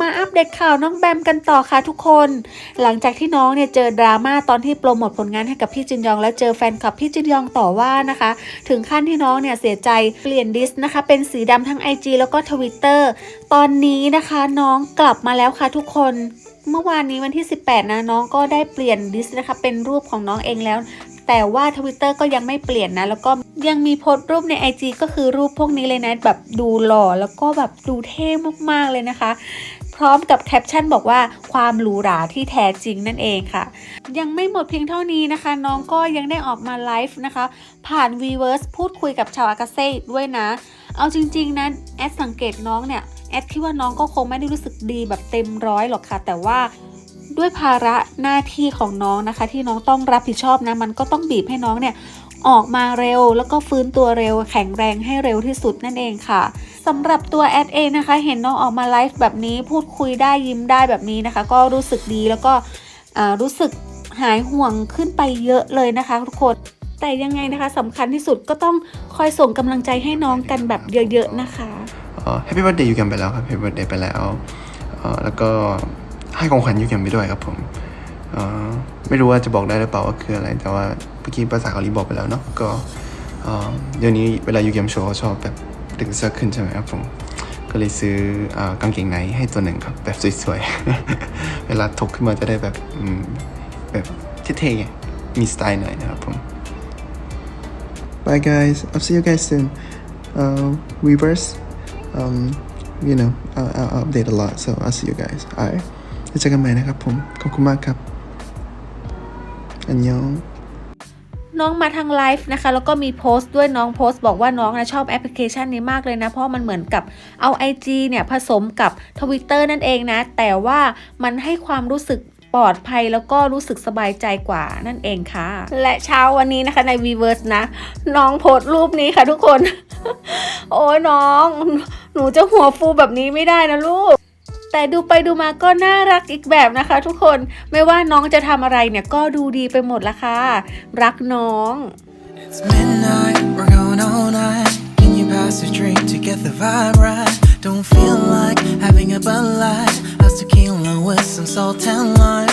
มาอัปเดตข่าวน้องแบมกันต่อค่ะทุกคน หลังจากที่น้องเนี่ยเจอดราม่าตอนที่โปรโมทผลงานให้กับพี่จินยอง แล้วเจอแฟนคลับพี่จินยองต่อว่านะคะ ถึงขั้นที่น้องเนี่ยเสียใจเปลี่ยนดิสนะคะ เป็นสีดำทั้ง IG แล้วก็ Twitter ตอนนี้นะคะน้องกลับมาแล้วค่ะทุกคนเมื่อวานนี้วันที่ 18 นะน้องก็ได้เปลี่ยนดิสนะคะเป็นรูปของน้องเองแล้ว แต่ว่า Twitter ก็ยังไม่เปลี่ยนนะ แล้วก็ยังมีโพสต์รูปใน IG ก็คือรูปพวกนี้เลยนะ แบบดูหล่อแล้วก็แบบดูเท่มากๆเลยนะคะ พร้อมกับแคปชั่นบอกว่าความหรูหราที่แท้จริงนั่นเองค่ะ ยังไม่หมดเพียงเท่านี้นะคะ น้องก็ยังได้ออกมาไลฟ์นะคะ ผ่าน Weverse พูดคุยกับชาวอากาเซ่ด้วยนะ เอาจริงๆนะแอดสังเกตน้องเนี่ยแอดคิดว่าน้องก็คงไม่ได้รู้สึกดีแบบเต็มร้อยหรอกค่ะ แต่ว่า ด้วยภาระหน้าที่ของน้องนะคะ ที่น้องต้องรับผิดชอบนะมันก็ต้องบีบให้น้องเนี่ยออกมาเร็วแล้วก็ฟื้นตัวเร็ว แข็งแรงให้เร็วที่สุดนั่นเองค่ะสำหรับตัวแอดเองนะคะ เห็นน้องออกมาไลฟ์แบบนี้พูดคุยได้ยิ้มได้แบบนี้นะคะ ก็รู้สึกดีแล้วก็รู้สึกหายห่วงขึ้นไปเยอะเลยนะคะทุกคนแต่ยังไงนะคะสำคัญที่สุดก็ต้องคอยส่งกำลังใจให้น้องกันแบบเยอะๆนะคะแฮปปี้ i r t h d a y ยูแกมไปแล้วครับแฮปปี้ i r t h d a y ไปแล้วเออแล้วก็ ให้ของขวัญยูแกมไปด้วยครับผมเออไม่รู้ว่าจะบอกได้หรือเปล่าว่าคืออะไร แต่ว่าเมื่อกี้ภาษาเกาหลีบอกไปแล้วเนาะก็เออเดี๋ยวนี้เวลายูแกมโชว์เขาชอบแบบดึงเสื้อขึ้นใช่ไหมครับผมก็เลยซื้ออกางเกงในให้ตัวหนึ่งครับ แบบสวยๆ เวลาถกขึ้นมาจะได้แบบแบบเท่ๆมีสไตล์หน่อยนะครับผม Bye guys I'll see you guys soon uh, Weverse um, you know I'll, I'll update a lot so I'll see you guys alright เจอกันใหม่นะครับผม ขอบคุณมากครับ อันยองน้องมาทางไลฟ์นะคะ แล้วก็มีโพสต์ด้วยน้องโพสต์บอกว่าน้องนะชอบแอปพลิเคชันนี้มากเลยนะ เพราะมันเหมือนกับเอา IG เนี่ย ผสมกับ Twitter นั่นเองนะ แต่ว่ามันให้ความรู้สึกปลอดภัยแล้วก็รู้สึกสบายใจกว่านั่นเองค่ะ และเช้าวันนี้นะคะใน v v e r s e นะ น้องโพสต์รูปนี้ค่ะทุกคน โอ้ยน้อง หนูจะหัวฟูแบบนี้ไม่ได้นะลูก แต่ดูไปดูมาก็น่ารักอีกแบบนะคะ ทุกคนไม่ว่าน้องจะทำอะไรเนี่ยก็ดูดีไปหมดละค่ะ รักน้อง It's midnight, we're going all night. Can you pass a drink to get the vibe right? Don't feel like having a Bud Light. How's tequila with some salt and lime?